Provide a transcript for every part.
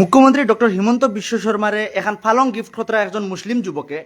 মুখ্যমন্ত্রী ডক্টর হিমন্ত বিশ্ব শর্মারে এখন ফালং গিফট খতরা একজন মুসলিম যুবকে।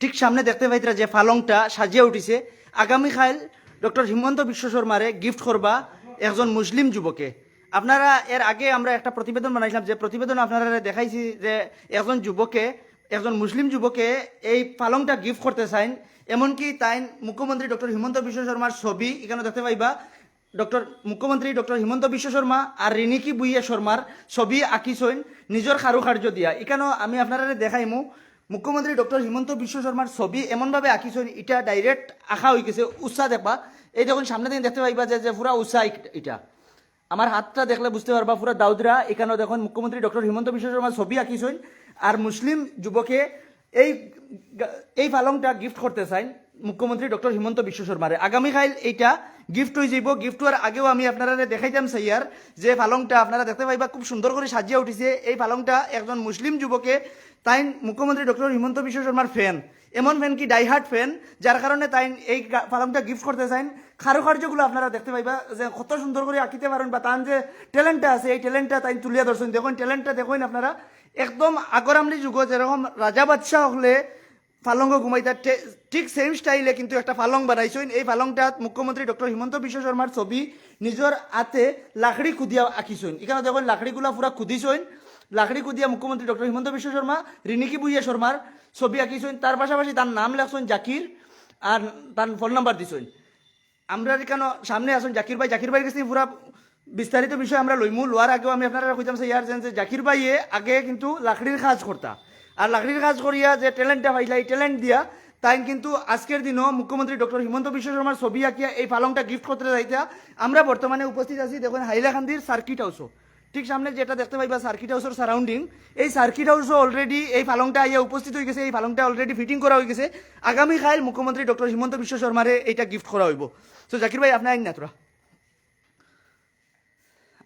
ঠিক সামনে দেখতে পাইতরা যে ফালংটা সাজিয়ে উঠিছে। আগামীকাল ডক্টর হিমন্ত বিশ্ব শর্মারে গিফট করবা একজন মুসলিম যুবকে। আপনারা এর আগে আমরা একটা প্রতিবেদন বানাইছিলাম যে প্রতিবেদন আপনারা দেখাইছি যে একজন যুবকে, একজন মুসলিম যুবকে এই পালংটা গিফট করতে চাইন। এমনকি তাই মুখ্যমন্ত্রী ডক্টর হিমন্ত বিশ্ব শর্মার ছবি এখানে দেখতে পাইবা। ডক্টর মুখ্যমন্ত্রী ডক্টর হিমন্ত বিশ্ব শর্মা আর রিনিকি বুইয়া শর্মার ছবি আঁকিছইন নিজের কারুকার্য দিয়া। এখানেও আমি আপনারা দেখাইমু মুখ্যমন্ত্রী ডক্টর হিমন্ত বিশ্ব শর্মার ছবি এমনভাবে আঁকিছইন এটা ডাইরেক্ট আঁকা হয়ে গেছে উৎসাহ দেখবা। এই দেখুন সামনে দিন দেখতে পাইবা যে যে পুরা উৎসাহ এটা আমার হাতটা দেখলে বুঝতে পারবা পুরো দাউদরা। এখানেও দেখুন মুখ্যমন্ত্রী ডক্টর হিমন্ত বিশ্ব শর্মার ছবি আঁকিছইন আর মুসলিম যুবকে এই এই পালংটা গিফট করতে চাইন মুখ্যমন্ত্রী ডক্টর হিমন্ত বিশ্ব শর্মারে আগামীকাল এইটা গিফট হয়ে যাইব। গিফট হওয়ার আগেও আমি আপনারা দেখাইতাম সাইয়ার যে পালংটা আপনারা দেখতে পাইবা, খুব সুন্দর করে সাজিয়ে উঠিছে। এই পালংটা একজন মুসলিম যুবকে, তাই মুখ্যমন্ত্রী ডক্টর হিমন্ত বিশ্ব শর্মার ফ্যান। এমন ফ্যান কি ডাইহার্ট ফ্যান, যার কারণে তাই এই পালংটা গিফট করতে চাইন। কারুকার্যগুলো আপনারা দেখতে পাইবা, যে কত সুন্দর করে আঁকিতে পারেন বা তার যে ট্যালেন্টটা আছে, এই ট্যালেন্টটা তাই তুলিয়া ধরছেন। দেখুন, ট্যালেন্টটা দেখুন আপনারা। একদম আগরামলি যুগ যেরকম রাজা বাদশাহ হলে পালঙ্গ ঘুমাইতা ঠিক সেম স্টাইলে কিন্তু একটা পালং বানাইছেন এই পালংটা মুখ্যমন্ত্রী ডক্টর হিমন্ত বিশ্ব শর্মার ছবি নিজের হাতে লাকড়ি খুদিয়া আঁকিছেন এখানে দেখুন লাকড়িগুলা পুরা খুদিছেন লাকড়ি খুদিয়া মুখ্যমন্ত্রী ডক্টর হিমন্ত বিশ্ব শর্মা রিনিকি বুইয়া শর্মার ছবি আঁকিছেন তার পাশাপাশি তার নাম লেখছেন জাকির আর তার ফোন নাম্বার দিছেন আমরা এখানে সামনে আসুন জাকির ভাই, জাকির ভাইয়ের কাছে পুরা বিস্তারিত বিষয় আমরা লইমু। লোয়ার আগেও আমি আপনারা কইতাম ইয়ার যে জাকির ভাইয়ে আগে কিন্তু লাকড়ির কাজ করতা। আর লাকড়ির কাজ করিয়া যে ট্যালেন্টটা পাইলা, এই ট্যালেন্ট দিয়া, তাই কিন্তু আজকের দিনও মুখ্যমন্ত্রী ডক্টর হিমন্ত বিশ্ব শর্মার ছবি আঁকিয়া এই পালংটা গিফট করতে যাইতা। আমরা বর্তমানে উপস্থিত আছি, দেখুন হাইলাকান্দির সার্কিট হাউসও ঠিক সামনে যেটা দেখতে পাইবা সার্কিট হাউসের সারাউন্ডিং এই সার্কিট হাউসও অলরেডি এই পালংটা আইয়া উপস্থিত হয়ে গেছে এই পালংটা অলরেডি ফিটিং করা হয়ে গেছে আগামীকাল মুখ্যমন্ত্রী ডক্টর হিমন্ত বিশ্ব শর্মারে এইটা গিফট করা হইব। তো জাকির ভাই, আপনি আইন না তোরা?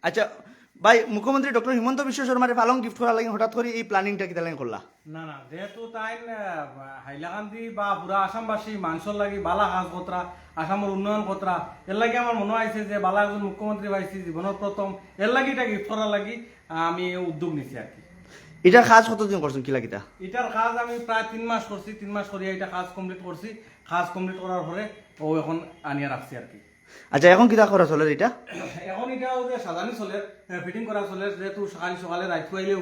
আচ্ছা ভাই মুখ্যমন্ত্রী ডক্টর হিমন্ত বিশ্ব শর্মারে পালং গিফট করার লাগে হঠাৎ করে এই প্ল্যানিংটা কিতা লাগে করলা? না না যেহেতু তাই হাইলাকান্দি বা পুরা আসামবাসী মানুষের লাগি বালা কাজ কতরা আসামের উন্নয়ন কতরা এর লাগি আমার মনে হয়েছে যে বালা একজন মুখ্যমন্ত্রী পাইছি জীবনের প্রথম এর লাগি এটা গিফট করার লাগি আমি উদ্যোগ নিছি আর কি। এটার কাজ কতদিন করছেন কি লাগিতা এটার কাজ আমি প্রায় তিন মাস করছি তিন মাস করিয়া এটা কাজ কমপ্লিট করছি। কাজ কমপ্লিট করার পরে ও এখন আনিয়া রাখছি আর কি। আচ্ছা এখন কিতা করা চলে এটা? এখন এটাও যে সাজানি চলে ফিটিং করা চলে যেহেতু সকালে সকালে রাইত আইলেও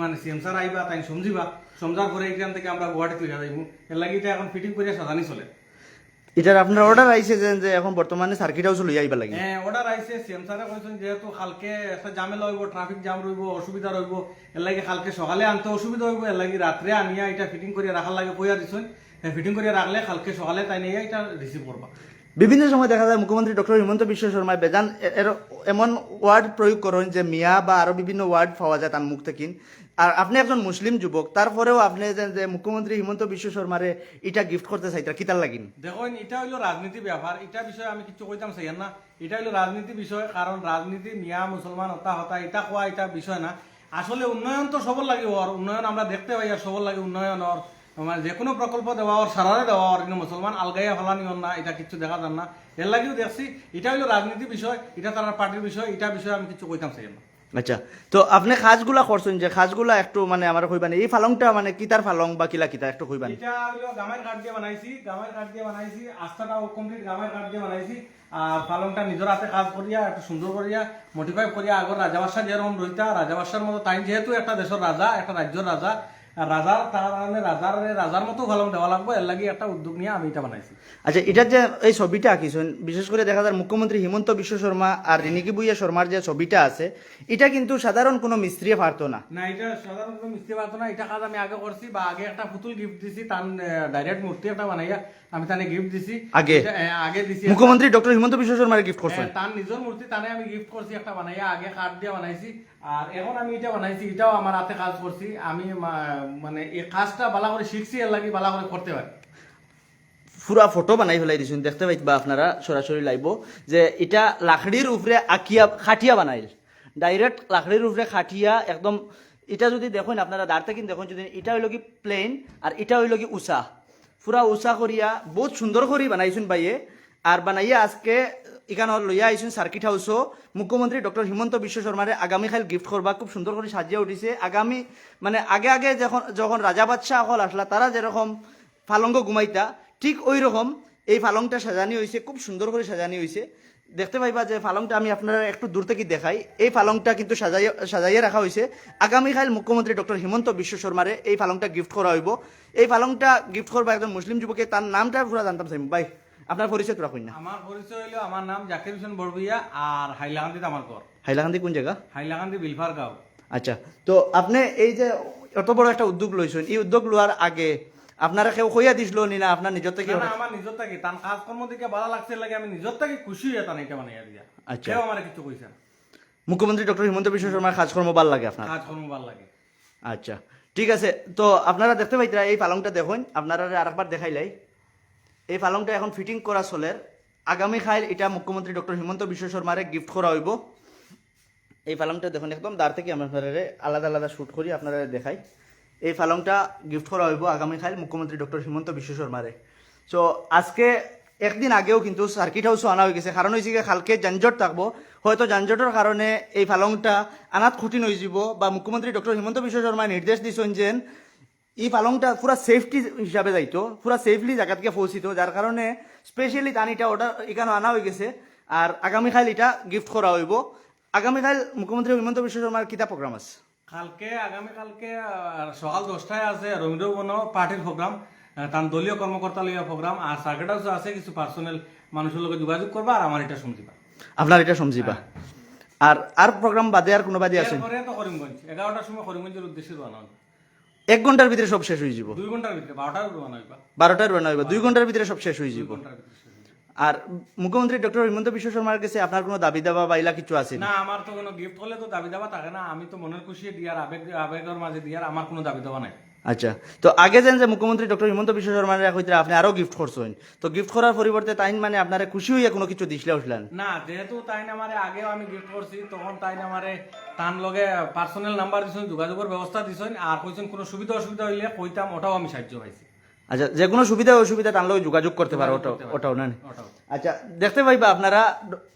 মানে সিএমসার আইবা তাই সমজিবা সমজার পরে এখান থেকে আমরা গুয়াহাটি তুলে যাইব এর লাগি এটা এখন ফিটিং করে সাজানি চলে। এটার আপনার অর্ডার আইছে যে যে এখন বর্তমানে সার্কিট হাউস লই আইবা লাগে। হ্যাঁ অর্ডার আইছে সিএমসারে কইছেন যেহেতু কালকে একটা ঝামেলা হইব ট্রাফিক জাম রইব অসুবিধা রইব এর লাগি কালকে সকালে আনতে অসুবিধা হইব এর লাগি রাত্রে আনিয়া এটা ফিটিং করে রাখার লাগে কইয়া দিছেন। ফিটিং করে রাখলে কালকে সকালে তাই নিয়ে এটা রিসিভ করবা বিভিন্ন সময় দেখা যায় মুখ্যমন্ত্রী ডক্টর হিমন্ত বিশ্ব শর্মা বেজান এর এমন ওয়ার্ড প্রয়োগ করেন যে মিয়া বা আরও বিভিন্ন ওয়ার্ড পাওয়া যায় তার মুখ থেকে। আর আপনি একজন মুসলিম যুবক, তারপরেও আপনি যে মুখ্যমন্ত্রী হিমন্ত বিশ্ব শর্মারে এটা গিফট করতে চাইতা কিতার লাগিন? দেখুন এটা হইল রাজনীতি ব্যাপার। এটা বিষয়ে আমি কিছু কইতাম চাই না এটা হইল রাজনীতি বিষয়, কারণ রাজনীতি মিয়া, মুসলমান, হতা হতা এটা কোয়া এটা বিষয় না। আসলে উন্নয়ন তো সবর লাগে উন্নয়ন আমরা দেখতে পাই, আর সবর লাগে উন্নয়ন ওর মানে যে কোনো প্রকল্প দেওয়া ওর সারারে দেওয়া ওর কিন্তু মুসলমান আলগাইয়া ফেলানি ওর না এটা কিছু দেখা যান না। এর লাগেও দেখছি এটা হলো রাজনীতি বিষয় এটা তার পার্টির বিষয় এটা বিষয়ে আমি কিছু কইতাম চাই না। আচ্ছা তো আপনি কাজগুলা করছেন যে কাজগুলা একটু মানে আমার কইবানি এই ফালংটা মানে কিতার ফালং বা কিলা কিতা একটু কইবানি। এটা হইল গামের কাঠ দিয়ে বানাইছি গামের কাঠ দিয়ে বানাইছি আস্থাটাও কমপ্লিট গামের কাঠ দিয়ে বানাইছি আর পালংটা নিজের হাতে কাজ করিয়া একটু সুন্দর করিয়া মোটিফাই করিয়া আগর রাজাবাসা যেরকম রইতা রাজাবাসার মতো তাই যেহেতু একটা দেশের রাজা একটা রাজ্যের রাজা রাজার তার কারণে রাজার রাজার মতো দেওয়া লাগবে এর লাগি একটা উদ্যোগ নিয়ে আমি এটা বানাইছি। আচ্ছা যে এই ছবিটা আঁকিছেন বিশেষ করে দেখা যায় মুখ্যমন্ত্রী হিমন্ত বিশ্ব শর্মা আর রিনিকি বুইয়া শর্মার যে ছবিটা আছে এটা কিন্তু সাধারণ কোনো মিস্ত্রি পারতো না। না এটা সাধারণত মিস্ত্রি পারতো না এটা কাজ আমি আগে করছি বা আগে একটা পুতুল গিফট দিছি তার ডাইরেক্ট মূর্তি একটা বানাইয়া আমি তানে গিফট দিছি। আগে? আগে দিছি মুখ্যমন্ত্রী ডক্টর হিমন্ত বিশ্ব শর্মার গিফট করছেন? তার নিজের মূর্তি তানে আমি গিফট করছি একটা বানাইয়া আগে কাঠ দিয়ে বানাইছি। আর এখন আমি এটা বানাইছি, এটাও আমার হাতে কাজ করছি। আমি মানে এই কাজটা বালা করে শিখছি, এর লাগি বালা করে করতে পারি। পুরা ফটো বানাই ফেলাই দিছেন দেখতে পাইবা আপনারা সরাসরি লাইব, যে এটা লাকড়ির উপরে আঁকিয়া, খাটিয়া বানাইল। ডাইরেক্ট লাকড়ির উপরে খাটিয়া, একদম, এটা যদি দেখুন আপনারা দাঁড়তে কিন্তু দেখুন যদি, এটা হইল কি প্লেন আর এটা হইল কি উষা পুরা উষা করিয়া, বহুত সুন্দর করি বানাইছুন বাইয়ে আর বানাইয়া আজকে এখানে লইয়া আইসুন সার্কিট হাউসও মুখ্যমন্ত্রী ডক্টর হিমন্ত বিশ্ব শর্মারে আগামীকাল গিফট করবা খুব সুন্দর করে সাজিয়ে উঠিছে। আগামী মানে আগে আগে যখন যখন রাজা বাদশাহ হল আসলা তারা যেরকম ফালঙ্গ ঘুমাইতা ঠিক ওই রকম এই ফালংটা সাজানি হয়েছে খুব সুন্দর করে সাজানি হয়েছে দেখতে পাইবা যে ফালংটা আমি আপনারা একটু দূর থেকে দেখাই। এই ফালংটা কিন্তু সাজাই সাজাইয়ে রাখা হয়েছে আগামীকাল মুখ্যমন্ত্রী ডক্টর হিমন্ত বিশ্ব শর্মারে এই ফালংটা গিফট করা হইব। এই ফালংটা গিফট করবা একজন মুসলিম যুবকে তার নামটা পুরো জানতাম চাইম ভাই আপনার পরিচয় পুরা কই না। আমার পরিচয় হলো আমার নাম জাকির হোসেন বড়বুইয়া আর হাইলাকান্দিতে আমার ঘর। হাইলাকান্দি কোন জায়গা? হাইলাকান্দি বিলফার গাঁও আচ্ছা তো আপনি এই যে এত বড় একটা উদ্যোগ লইছেন এই উদ্যোগ লোৱাৰ আগে আপনারা কেউ কইয়া দিছিল নি না আপনার নিজের থেকে আমার নিজের থাকি তার কাজকর্ম দিকে ভালো লাগছে লাগে আমি নিজের থাকি খুশি হয়ে তান এটা মানে দিয়া। আচ্ছা। কেউ আমার কিছু কইছে না। মুখ্যমন্ত্রী ডক্টর হিমন্ত বিশ্ব শর্মার কাজকর্ম ভালো লাগে আপনার? কাজকর্ম ভালো লাগে। আচ্ছা ঠিক আছে তো আপনারা দেখতে পাইতরা এই পালংটা দেখুন আপনারা আরেকবার দেখাইলাই। এই পালংটা এখন ফিটিং করা চলের আগামী খাইল এটা মুখ্যমন্ত্রী ডক্টর হিমন্ত বিশ্ব শর্মারে গিফট করা হইব। এই পালংটা দেখুন, একদম দাঁড় থেকে আমরা আলাদা আলাদা শ্যুট করি আপনারা দেখাই। এই পালংটা গিফট করা হইব আগামী খাইল মুখ্যমন্ত্রী ডক্টর হিমন্ত বিশ্ব শর্মারে সো আজকে একদিন আগেও কিন্তু সার্কিট হাউসও আনা হয়ে গেছে। কারণ হয়েছে কালকে যানজট থাকব। হয়তো যানজটের কারণে এই পালংটা আনাত কঠিন হয়ে যাব বা মুখ্যমন্ত্রী ডক্টর হিমন্ত বিশ্ব শর্মা নির্দেশ দিয়েছেন যে এই পালংটা পুরা সেফটি হিসাবে যাইতো পুরা সেফলি জায়গাতকে পৌঁছিত যার কারণে স্পেশালি তান এটা অর্ডার এখানে আনা হয়ে গেছে। আর আগামীকাল এটা গিফট করা হইব। আগামীকাল মুখ্যমন্ত্রী হিমন্ত বিশ্ব শর্মার কিতা প্রোগ্রাম আছে? কালকে আগামীকালকে সকাল দশটায় আছে রবীন্দ্র ভবন পার্টির প্রোগ্রাম তার দলীয় কর্মকর্তা লইয়া প্রোগ্রাম আর সার্কিট হাউসে আছে কিছু পার্সোনাল মানুষের লগে যোগাযোগ করবা আর আমার এটা পার আপনার এটা সমজিবা আর আর প্রোগ্রাম বাদে আর কোনো বাদে আছে? এগারোটার সময় করিমগঞ্জের উদ্দেশ্যে হইবা। এক ঘণ্টার ভিতরে সব শেষ হয়ে যাব। দুই ঘণ্টার ভিতরে বারোটার বানাইবা বারোটার দুই ঘণ্টার ভিতরে সব শেষ হয়ে যাব। আর মুখ্যমন্ত্রী ডক্টর হিমন্ত বিশ্ব শর্মার কাছে আপনার কোনো দাবি দাবা বা ইলা কিছু আছে? না আমার তো কোনো গিফট হলে তো দাবি দাবা থাকে না। আমি তো মনের খুশি দিয়ার আবেগ আবেগের মাঝে দিয়ার আমার কোনো দাবি দাবা নাই। আচ্ছা। তো আগে যেন যে মুখ্যমন্ত্রী ডক্টর হিমন্ত বিশ্ব শর্মার কইতে আপনি আরও গিফট করছেন। তো গিফট করার পরিবর্তে তাই মানে আপনারা খুশি হইয়া কোনো কিছু দিছিল উঠলেন না, যেহেতু তাই আমারে আগেও আমি গিফট করছি, তখন তাই আমারে তার লগে পার্সোনাল নাম্বার দিছেন, যোগাযোগের ব্যবস্থা দিছেন, আর কইছেন কোনো সুবিধা অসুবিধা হইলে কইতাম, ওটাও আমি সাহায্য পাইছি। আচ্ছা যে কোনো সুবিধা অসুবিধা তার যোগাযোগ করতে পারো ওটাও ওটাও না আচ্ছা দেখতে পাইবা আপনারা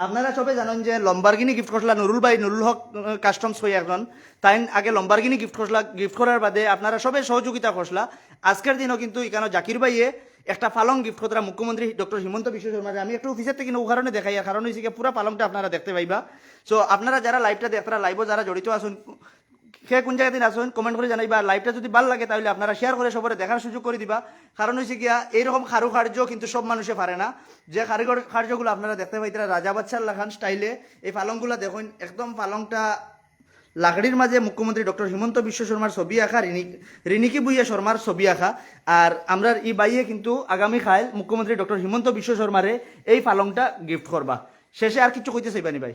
আপনারা সবাই জানেন যে লম্বারগিনি গিফট করছিলা নুরুল ভাই নুরুল হক কাস্টমস হয়ে একজন। তাই আগে লম্বারগিনি গিফট করছিলা গিফট করার বাদে আপনারা সবাই সহযোগিতা করছিলা আজকের দিনও কিন্তু এখানে জাকির ভাইয়ে একটা পালং গিফট করা মুখ্যমন্ত্রী ডক্টর হিমন্ত বিশ্ব শর্মা আমি একটু অফিসের থেকে ও কারণে দেখাই। আর কারণ হয়েছে পুরা পালংটা আপনারা দেখতে পাইবা। সো আপনারা যারা লাইভটা দেখতারা লাইভও যারা জড়িত আছেন সে কোন জায়গা দিন আসুন কমেন্ট করে জানাইবা। লাইভটা যদি ভালো লাগে, তাহলে আপনারা শেয়ার করে সবারে দেখার সুযোগ করে দিবা। কারণ হচ্ছে গিয়া, এইরকম খারু কার্য কিন্তু সব মানুষে পারে না। যে কারিগর কার্যগুলো আপনারা দেখতে পাইতারা রাজা বাচ্চার লাখান স্টাইলে এই পালংগুলো দেখুন, একদম পালংটা লাকড়ির মাঝে মুখ্যমন্ত্রী ডক্টর হিমন্ত বিশ্ব শর্মার ছবি আঁকা রিনিক বুইয়া শর্মার ছবি আঁকা। আর আমরা ই বাইয়ে কিন্তু আগামী খাইল মুখ্যমন্ত্রী ডক্টর হিমন্ত বিশ্ব শর্মারে এই পালংটা গিফট করবা। শেষে আর কিছু কইতে চাইবানি ভাই?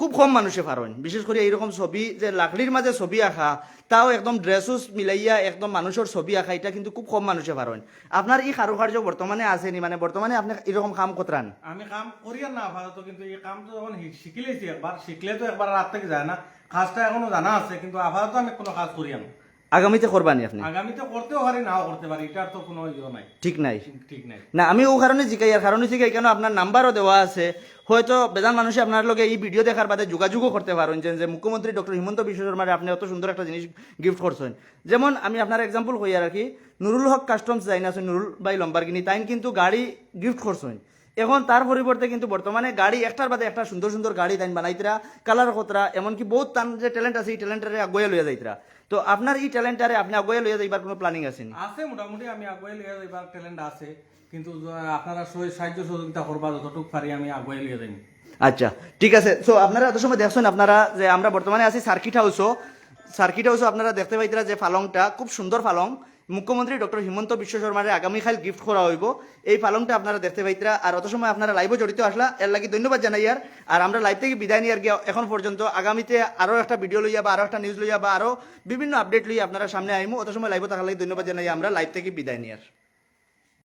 খুব কম মানুষে পারেন বিশেষ করে এইরকম ছবি যে লাকড়ির মাঝে ছবি আঁকা তাও একদম ড্রেসুস মিলাইয়া একদম মানুষের ছবি আঁকা এটা কিন্তু খুব কম মানুষে পারেন আপনার এই কারুকার্য বর্তমানে আসেনি মানে বর্তমানে আপনি এরকম কাম কতরান আমি কাম করি না আপাতত কিন্তু এই কামটা যখন শি- শিখিলেছি একবার শিখলে তো একবার রাত থেকে যায় না। কাজটা এখনও জানা আছে কিন্তু আপাতত আমি কোনো কাজ করি না আগামীতে করবানি আপনি? আগামীতে করতেও পারি নাও করতে পারি এটার তো কোনো ইয়ে নাই। ঠিক নাই। ঠিক নাই। না আমি ও কারণে জিকাই আর কারণ কি, কেন আপনার নাম্বারও দেওয়া আছে। হয়তো বেজান মানুষ আপনার লগে এই ভিডিও দেখার বাদে যোগাযোগও করতে পারেন যে মুখ্যমন্ত্রী ডক্টর হিমন্ত বিশ্ব শর্মার আপনি অত সুন্দর একটা জিনিস গিফট করছেন। যেমন আমি আপনার এক্সাম্পল কই আর কি, নুরুল হক কাস্টমস যাই না নুরুল বাই লম্বারগিনি, তাইন কিন্তু গাড়ি গিফট করছেন। এখন তার পরিবর্তে কিন্তু বর্তমানে গাড়ি একটার বাদে একটা সুন্দর সুন্দর গাড়ি তাইন বানাইতরা কালার কতরা, এমনকি বহুত তান যে ট্যালেন্ট আছে, এই ট্যালেন্টারে আগুয়ে লইয়া যাইতরা। তো আপনার এই ট্যালেন্টারে আপনি আগুয়ে লইয়া যাইবার কোনো প্ল্যানিং আছে আছে মোটামুটি, আমি আগুয়াই লিয়ে যাইবার ট্যালেন্ট আছে। কিন্তু আপনারা সহ- সাহায্য সহযোগিতা করবা যতটুকু পারি আমি আগুয়াই লিয়ে যাই আচ্ছা ঠিক আছে। সো আপনারা এত সময় দেখছেন, আপনারা যে আমরা বর্তমানে আছি সার্কিট হাউসও সার্কিট হাউসও আপনারা দেখতে পাইতরা যে ফালংটা খুব সুন্দর ফালং। মুখ্যমন্ত্রী ডক্টর হিমন্ত বিশ্ব শর্মারে আগামীকাল গিফট করা হইব। এই ফালংটা আপনারা দেখতে পাইতরা। আর অত সময় আপনারা লাইভও জড়িত আসলা। এর লাগি ধন্যবাদ জানাই আর। আর আমরা লাইভ থেকে বিদায় নিয়ে আর গিয়া এখন পর্যন্ত। আগামীতে আরও একটা ভিডিও লইয়া বা আরও একটা নিউজ লইয়া বা আরও বিভিন্ন আপডেট লইয়া আপনারা সামনে আইমু। অত সময় লাইভও থাকার লাগি ধন্যবাদ জানাই। আমরা লাইভ থেকে বিদায় নিয়ে আর।